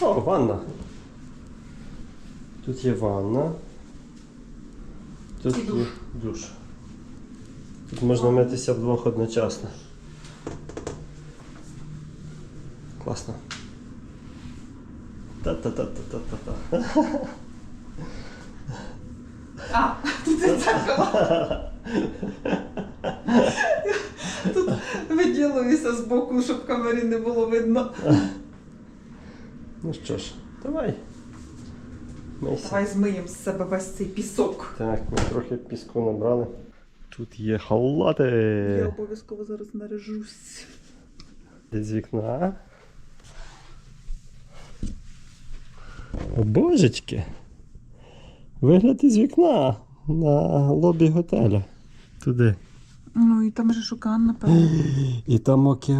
О, ванна. Тут є ванна. Тут І душ. є душ. Тут можна митися вдвох одночасно. Класно. Та-та-та-та-та-та. А, тут і дзеркало. Тут виділуюся з боку, щоб камері не було видно. Ну що ж, давай. Мийся. Давай змиємо з себе весь цей пісок. Так, ми трохи піску набрали. Тут є халати. Я обов'язково зараз наряжусь. З вікна. О, божечки. Вигляд із вікна на лобі готеля. Туди. Ну і там же шукан, напевно. І там океан.